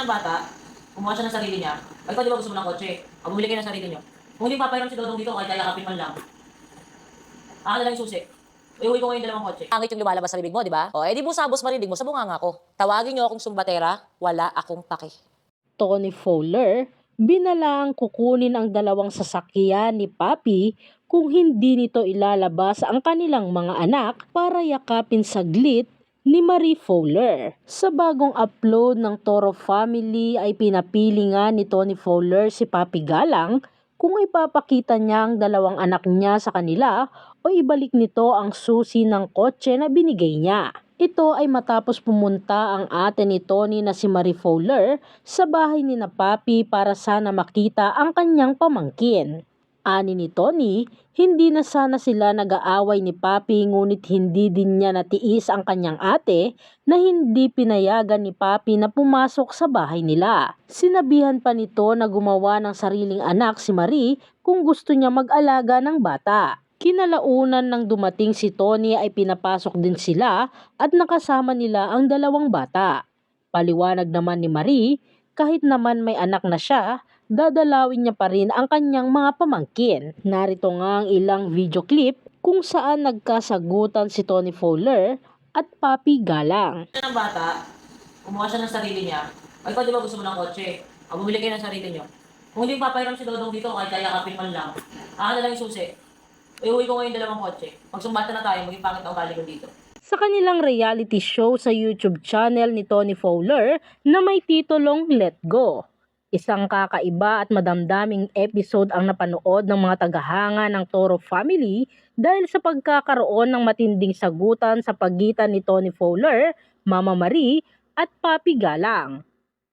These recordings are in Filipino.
siya ng bata, kumuha siya ng sarili niya, ay ikaw di ba gusto mo ng kotse? O bumili kayo ng sarili niyo. Kung hindi papayaram si Dodong dito, kahit kayakapin man lang. Akin na lang yung susi. Iuwi ko ngayon yung dalawang kotse. Angit yung lumalabas sa bibig mo, di ba? O, edi busabos marinig mo sa bunganga ko. Tawagin niyo akong sumbatera, wala akong pake. Tony Fowler, binalang kukunin ang dalawang sasakyan ni Papi kung hindi nito ilalabas ang kanilang mga anak para yakapin saglit ni Marie Fowler. Sa bagong upload ng Toro Family ay pinapili nga ni Tony Fowler si Papi Galang kung ipapakita niya ang dalawang anak niya sa kanila o ibalik nito ang susi ng kotse na binigay niya. Ito ay matapos pumunta ang ate ni Tony na si Marie Fowler sa bahay ni na Papi para sana makita ang kanyang pamangkin. Ani ni Tony, hindi na sana sila nag-aaway ni Papi ngunit hindi din niya natiis ang kanyang ate na hindi pinayagan ni Papi na pumasok sa bahay nila. Sinabihan pa nito na gumawa ng sariling anak si Marie kung gusto niya mag-alaga ng bata. Kinalaunan nang dumating si Tony ay pinapasok din sila at nakasama nila ang dalawang bata. Paliwanag naman ni Marie, kahit naman may anak na siya, dadalawin niya pa rin ang kanyang mga pamangkin. Narito nga ang ilang video clip kung saan nagkasagutan si Tony Fowler at Papi Galang. siya ng bata, kumuha siya ng sarili niya, ay ikaw di ba gusto mo ng kotse? O bumili kayo ng sarili niyo. Kung hindi papayaram si Dodong dito, kahit kayakapin man lang. Akin na lang yung susi. Iuwi ko ngayon dalawang kotse. Pagsumbatan na tayo, maging pangit ang ugali ko dito. Sa kanilang reality show sa YouTube channel ni Tony Fowler na may titulong Let Go. Isang kakaiba at madamdaming episode ang napanood ng mga tagahanga ng Toro family dahil sa pagkakaroon ng matinding sagutan sa pagitan ni Tony Fowler, Mama Marie at Papi Galang.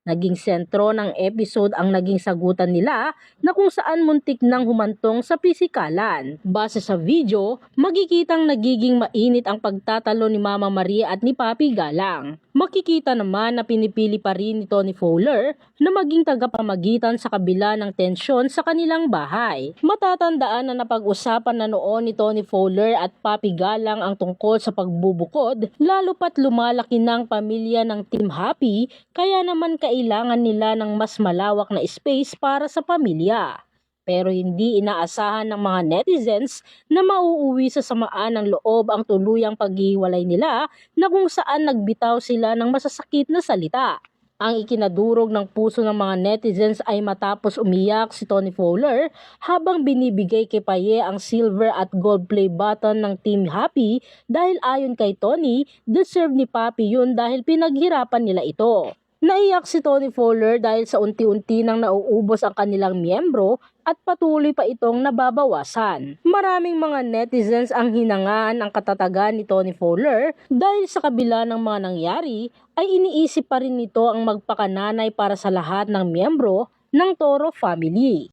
Naging sentro ng episode ang naging sagutan nila na kung saan muntik nang humantong sa pisikalan. Base sa video, magkikitang nagiging mainit ang pagtatalo ni Mama Maria at ni Papi Galang. Makikita naman na pinipili pa rin ni Tony Fowler na maging tagapamagitan sa kabila ng tensyon sa kanilang bahay. Matatandaan na napag-usapan na noon ni Tony Fowler at Papi Galang ang tungkol sa pagbubukod lalo pat lumalaki ng pamilya ng Team Happy kaya naman kailangan nila ng mas malawak na space para sa pamilya. Pero hindi inaasahan ng mga netizens na mauuwi sa samaan ng loob ang tuluyang paghiwalay nila na kung saan nagbitaw sila ng masasakit na salita. Ang ikinadurog ng puso ng mga netizens ay matapos umiyak si Tony Fowler habang binibigay kay Paye ang silver at gold play button ng Team Happy dahil ayon kay Tony, deserve ni Papi yun dahil pinaghirapan nila ito. Naiyak si Tony Fowler dahil sa unti-unti nang nauubos ang kanilang miyembro at patuloy pa itong nababawasan. Maraming mga netizens ang hinangaan ang katatagan ni Tony Fowler dahil sa kabila ng mga nangyari ay iniisip pa rin nito ang magpakananay para sa lahat ng miyembro ng Toro family.